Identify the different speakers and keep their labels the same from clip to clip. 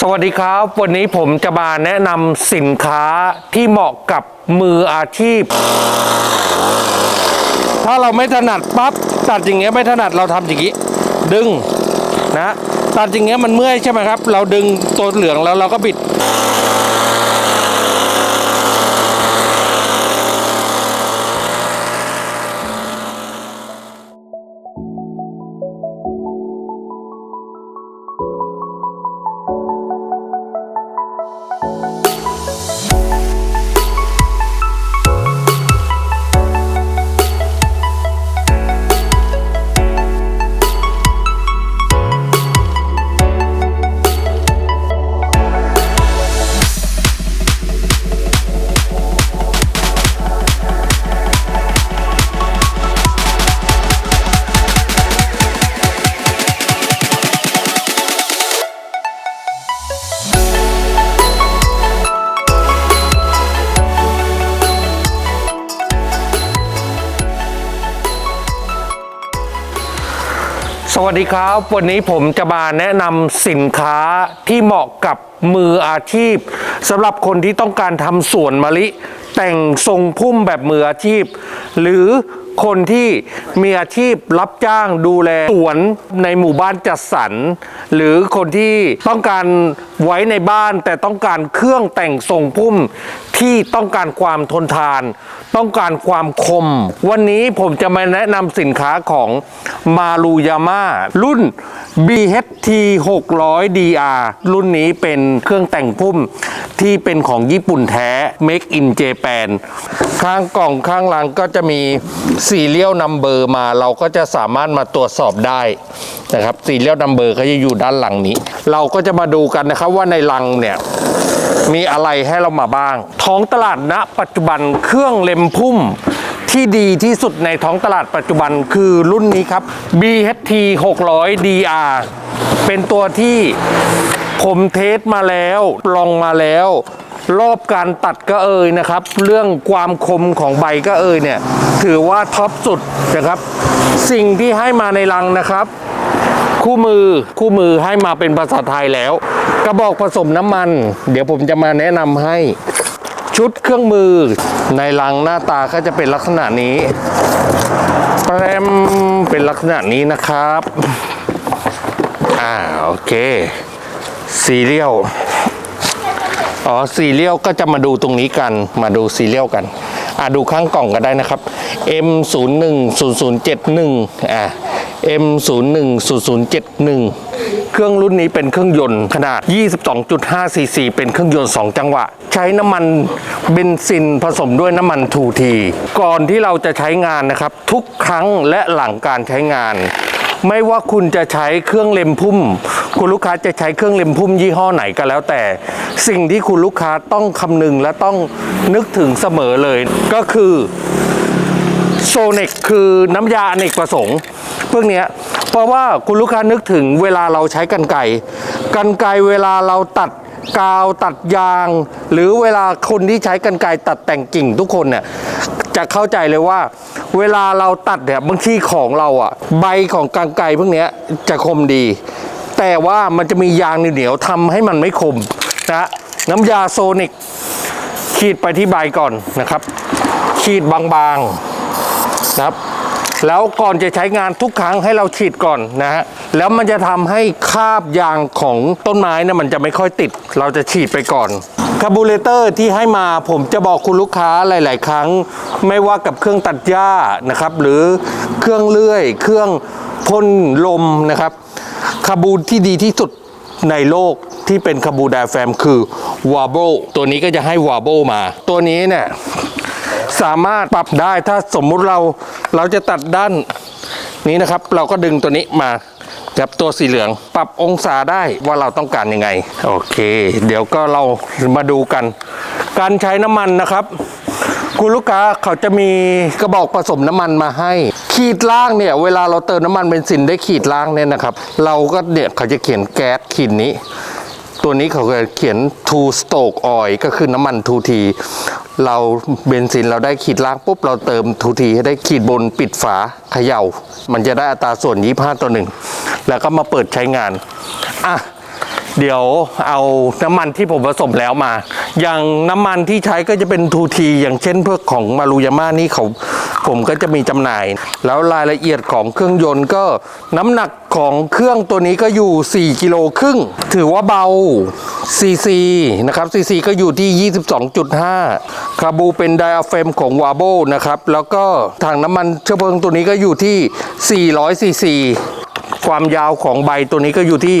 Speaker 1: สวัสดีครับ วันนี้ผมจะมาแนะนำสินค้าที่เหมาะกับมืออาชีพ ถ้าเราไม่ถนัดปั๊บตัดอย่างเงี้ยไม่ถนัดเราทำอย่างนี้ ดึงนะตัดอย่างเงี้ยมันเมื่อยใช่ไหมครับ เราดึงตัวเหลืองแล้วเราก็บิด วัสดีครับ วันนี้ผมจะมาแนะนำสินค้าที่เหมาะกับมืออาชีพสำหรับคนที่ต้องการทำสวนมะลิ แต่งทรงพุ่มแบบมืออาชีพ หรือคนที่มีอาชีพรับจ้างดูแลสวนในหมู่บ้านจัดสรร หรือคนที่ต้องการไว้ในบ้านแต่ต้องการเครื่องแต่งทรงพุ่มที่ต้องการความทนทาน ต้องการความคม วันนี้ผมจะมาแนะนำสินค้าของมารูยาม่ารุ่น BHT 600 DR รุ่นนี้เป็นเครื่องแต่งพุ่มที่เป็นของญี่ปุ่นแท้ Make in Japan ข้างกล่องข้างหลังก็จะมีซีเรียลนัมเบอร์มาเราก็จะสามารถมาตรวจสอบได้นะครับซีเรียลนัมเบอร์เขาจะอยู่ด้านหลังนี้ เราก็จะมาดูกันนะครับว่าในลังเนี่ย มีอะไรให้เรามาบ้าง ท้องตลาดณปัจจุบันเครื่องเล็มพุ่มที่ดีที่สุดในท้องตลาดปัจจุบันคือรุ่นนี้ครับ BHT 600 DR เป็นตัวที่ผมเทสมาแล้ว ลองมาแล้ว รอบการตัดก็เอ่ยนะครับ เรื่องความคมของใบก็เอ่ยเนี่ย ถือว่าท็อปสุดนะครับ สิ่งที่ให้มาในรังนะครับ คู่มือคู่มือให้มาเป็นภาษาไทยแล้ว กระบอกผสมน้ำมัน เดี๋ยวผมจะมาแนะนำให้ชุดเครื่องมือในลังหน้าตาก็จะเป็นลักษณะนี้แปรมเป็นลักษณะนี้นะครับ อ่าโอเคซีเรียลอ๋อซีเรียลก็จะมาดูตรงนี้กันมาดูซีเรียลกัน อ่าดูข้างกล่องก็ได้นะครับ M 0 1 0 0 7 1อ่า M 0 1 0 0 7 1 เครื่องรุ่นนี้เป็นเครื่องยนต์ขนาด 22.5 ซีซี เป็นเครื่องยนต์ 2 จังหวะ ใช้น้ำมันเบนซินผสมด้วยน้ำมันทูที ก่อนที่เราจะใช้งานนะครับ ทุกครั้งและหลังการใช้งาน ไม่ว่าคุณจะใช้เครื่องเล็มพุ่ม คุณลูกค้าจะใช้เครื่องเล็มพุ่มยี่ห้อไหนก็แล้วแต่ สิ่งที่คุณลูกค้าต้องคำนึงและต้องนึกถึงเสมอเลย ก็คือ โซเนกคือน้ำยาอเนกประสงค์พวกเนี้ยเพราะว่าคุณลูกค้านึกถึงเวลาเราใช้กันไก่กันไกรเวลาเราตัดกาวตัดยาง หรือเวลาคนที่ใช้กันไกรตัดแต่งกิ่งทุกคนเนี่ยจะเข้าใจเลยว่า เวลาเราตัดเนี่ยบางทีของเราอะใบของกันไกรพวกเนี้ยจะคมดี แต่ว่ามันจะมียางเหนียวๆทำให้มันไม่คมนะน้ำยาโซนิกขีดไปที่ใบก่อนนะครับ ขีดบางๆ นะครับ แล้วก่อนจะใช้งานทุกครั้งให้เราฉีดก่อนนะฮะแล้วมันจะทำให้คาบยางของต้นไม้เนี่ยมันจะไม่ค่อยติด เราจะฉีดไปก่อนคาร์บูเรเตอร์ที่ให้มาผมจะบอกคุณลูกค้าหลาย ๆ ครั้ง ไม่ว่ากับเครื่องตัดหญ้านะครับ หรือเครื่องเลื่อย เครื่องพ่นลมนะครับคาร์บูที่ดีที่สุดในโลกที่เป็นคาร์บูไดแฟมคือวาโบตัวนี้ก็จะให้วาโบมา ตัวนี้เนี่ย สามารถปรับได้ถ้าสมมุติเราเราจะตัดด้านนี้นะครับ เราก็ดึงตัวนี้มาจับตัวสีเหลืองปรับองศาได้ว่าเราต้องการยังไง โอเค เดี๋ยวก็เรามาดูกัน การใช้น้ำมันนะครับ คุณลูกค้าเขาจะมีกระบอกผสมน้ำมันมาให้ขีดล่างเนี่ยเวลาเราเติมน้ำมันเบนซินได้ขีดล่างเนี่ยนะครับ เราก็เนี่ยเขาจะเขียนแก๊สขีดนี้ ตัวนี้เขาก็เขียน two stroke oil ก็คือน้ำมันทูที เราเบนซินเราได้ขีดล่างปุ๊บเราเติมทูทีให้ได้ขีดบนปิดฝาเขย่า มันจะได้อัตราส่วน 25 ต่อหนึ่งแล้วก็มาเปิดใช้งานอะเดี๋ยวเอาน้ำมันที่ผมผสมแล้วมา อย่างน้ำมันที่ใช้ก็จะเป็นทูทีอย่างเช่นพวกของมารุยาม่านี่เขา ผมก็จะมีจำหน่าย แล้วรายละเอียดของเครื่องยนต์ก็น้ำหนักของเครื่องตัวนี้ก็อยู่ 4 กิโลครึ่ง ถือว่าเบาซีซีนะครับซีซีก็อยู่ที่ 22.5 คาบูเป็นไดอะเฟมของวาโบนะครับ แล้วก็ถังน้ำมันเชื้อเพลิงตัวนี้ก็อยู่ที่400ซีซี ความยาวของใบตัวนี้ก็อยู่ที่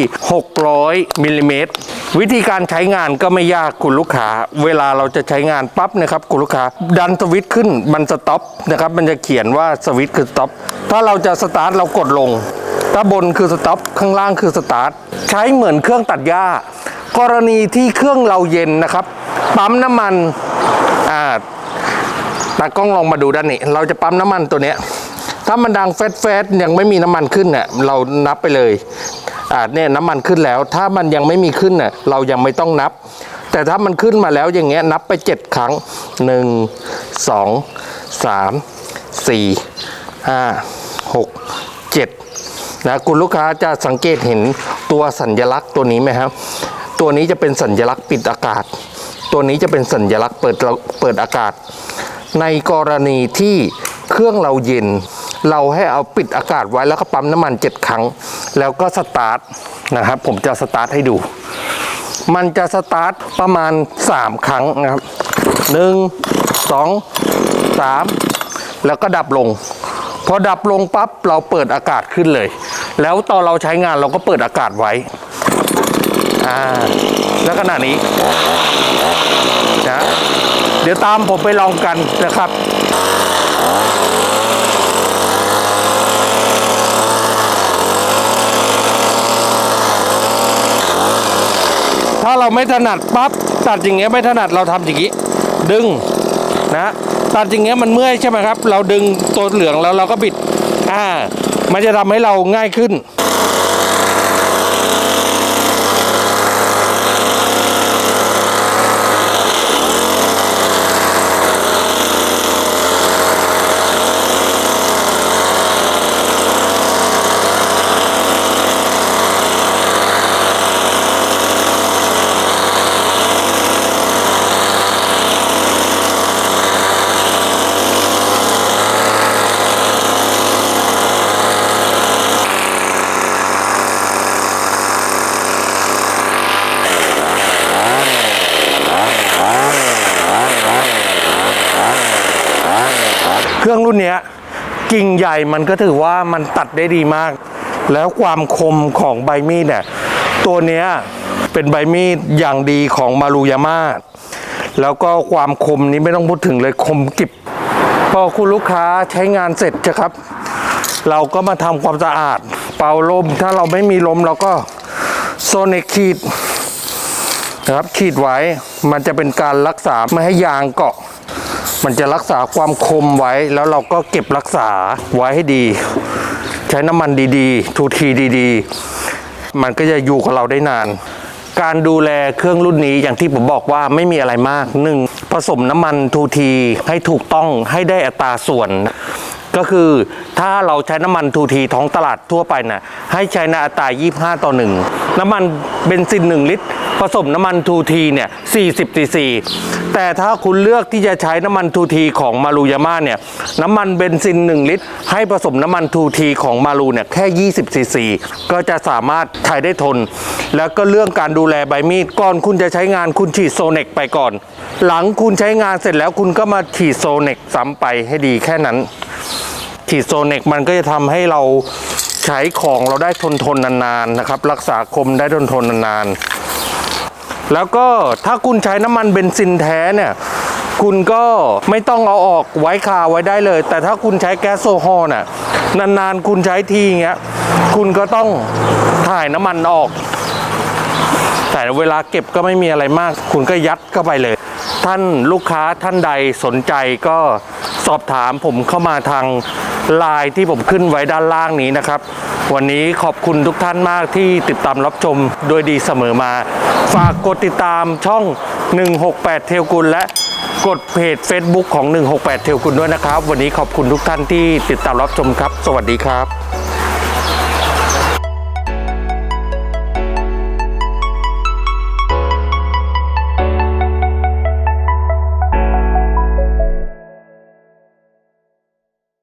Speaker 1: 600มิลลิเมตรวิธีการใช้งานก็ไม่ยากคุณลูกค้า เวลาเราจะใช้งานปั๊บนะครับคุณลูกค้า ดันสวิตช์ขึ้นมันสต็อปนะครับ มันจะเขียนว่าสวิตช์คือสต็อป ถ้าเราจะสตาร์ทเรากดลง ถ้าบนคือสต็อปข้างล่างคือสตาร์ท ใช้เหมือนเครื่องตัดหญ้า กรณีที่เครื่องเราเย็นนะครับ ปั๊มน้ำมัน อ่าตากล้องลองมาดูด้านนี้ เราจะปั๊มน้ำมันตัวเนี้ย ถ้ามันดังแฟดแฟดยังไม่มีน้ำมันขึ้นเนี่ยเรานับไปเลยอ่าเนี่ยน้ำมันขึ้นแล้ว ถ้ามันยังไม่มีขึ้นเนี่ยเรายังไม่ต้องนับ แต่ถ้ามันขึ้นมาแล้วอย่างเงี้ยนับไป 7 ครั้ง 1 2 3 4 5 6 7นะคุณลูกค้าจะสังเกตเห็นตัวสัญลักษณ์ตัวนี้ไหมครับ ตัวนี้จะเป็นสัญลักษณ์ปิดอากาศ ตัวนี้จะเป็นสัญลักษณ์เปิดเปิดอากาศ ในกรณีที่เครื่องเราเย็น เราให้เอาปิดอากาศไว้แล้วก็ปั๊มน้ำมัน 7 ครั้ง แล้วก็สตาร์ทนะครับ ผมจะสตาร์ทให้ดู มันจะสตาร์ทประมาณ 3 ครั้งนะครับ 1 2 3 แล้วก็ดับลง พอดับลงปั๊บเราเปิดอากาศขึ้นเลย แล้วตอนเราใช้งานเราก็เปิดอากาศไว้อ่าแล้วขณะนี้นะเดี๋ยวตามผมไปลองกันนะครับ เราไม่ถนัดปั๊บตัดอย่างเงี้ยไม่ถนัดเราทำอย่างงี้ ดึงนะตัดอย่างเงี้ยมันเมื่อยใช่ไหมครับ เราดึงตัวเหลืองแล้วเราก็บิดอ่ามันจะทำให้เราง่ายขึ้น รื่องรุ่นนี้กิ่งใหญ่มันก็ถือว่ามันตัดได้ดีมาก แล้วความคมของใบมีดเนี่ยตัวเนี้ยเป็นใบมีดอย่างดีของมารุยาม่าแล้วก็ความคมนี้ไม่ต้องพูดถึงเลยคมกริบ พอคุณลูกค้าใช้งานเสร็จจะครับ เราก็มาทำความสะอาด เป่าลม ถ้าเราไม่มีลมเราก็โซเนกขีดนะครับขีดไว้มันจะเป็นการรักษาไม่ให้ยางเกาะ มันจะรักษาความคมไว้แล้วเราก็เก็บรักษาไว้ให้ดี ใช้น้ำมันดีๆ ทูทีดีๆ มันก็จะอยู่กับเราได้นาน การดูแลเครื่องรุ่นนี้อย่างที่ผมบอกว่าไม่มีอะไรมากหนึ่งผสมน้ำมันทูทีให้ถูกต้องให้ได้อัตราส่วน ก็คือถ้าเราใช้น้ำมันทูทีท้องตลาดทั่วไปนะ่ะให้ใช้ในอัตรา 25 ต่อ 1 น้ำมันเบนซิน 1 ลิตร ผสมน้ำมันทูทีเนี่ย 40ซีซี แต่ถ้าคุณเลือกที่จะใช้น้ำมันทูทีของมารูยาม่าเนี่ย น้ำมันเบนซิน 1 ลิตร ให้ผสมน้ำมันทูทีของมารูเนี่ยแค่ 20ซีซี ก็จะสามารถใช้ได้ทน แล้วก็เรื่องการดูแลใบมีดก่อนคุณจะใช้งานคุณฉีดโซเนกไปก่อน หลังคุณใช้งานเสร็จแล้วคุณก็มาฉีดโซเนกซ้ำไปให้ดีแค่นั้น ฉีดโซเนกมันก็จะทำให้เราใช้ของเราได้ทนทนนานๆนะครับ รักษาคมได้ทนทนนานๆ แล้วก็ถ้าคุณใช้น้ำมันเบนซินแท้เนี่ยคุณก็ไม่ต้องเอาออกไว้คาไว้ได้เลย แต่ถ้าคุณใช้แก๊สโซฮอล์น่ะนานๆคุณใช้ทีอย่างเงี้ยคุณก็ต้องถ่ายน้ำมันออก แต่เวลาเก็บก็ไม่มีอะไรมาก คุณก็ยัดเข้าไปเลย ท่านลูกค้าท่านใดสนใจก็สอบถามผมเข้ามาทาง ไลน์ที่ผมขึ้นไว้ด้านล่างนี้นะครับ วันนี้ขอบคุณทุกท่านมากที่ติดตามรับชมโดยดีเสมอมา ฝากกดติดตามช่อง 168 เทลกุลและกดเพจ Facebook ของ 168 เทลกุลด้วยนะครับ วันนี้ขอบคุณทุกท่านที่ติดตามรับชมครับ สวัสดีครับ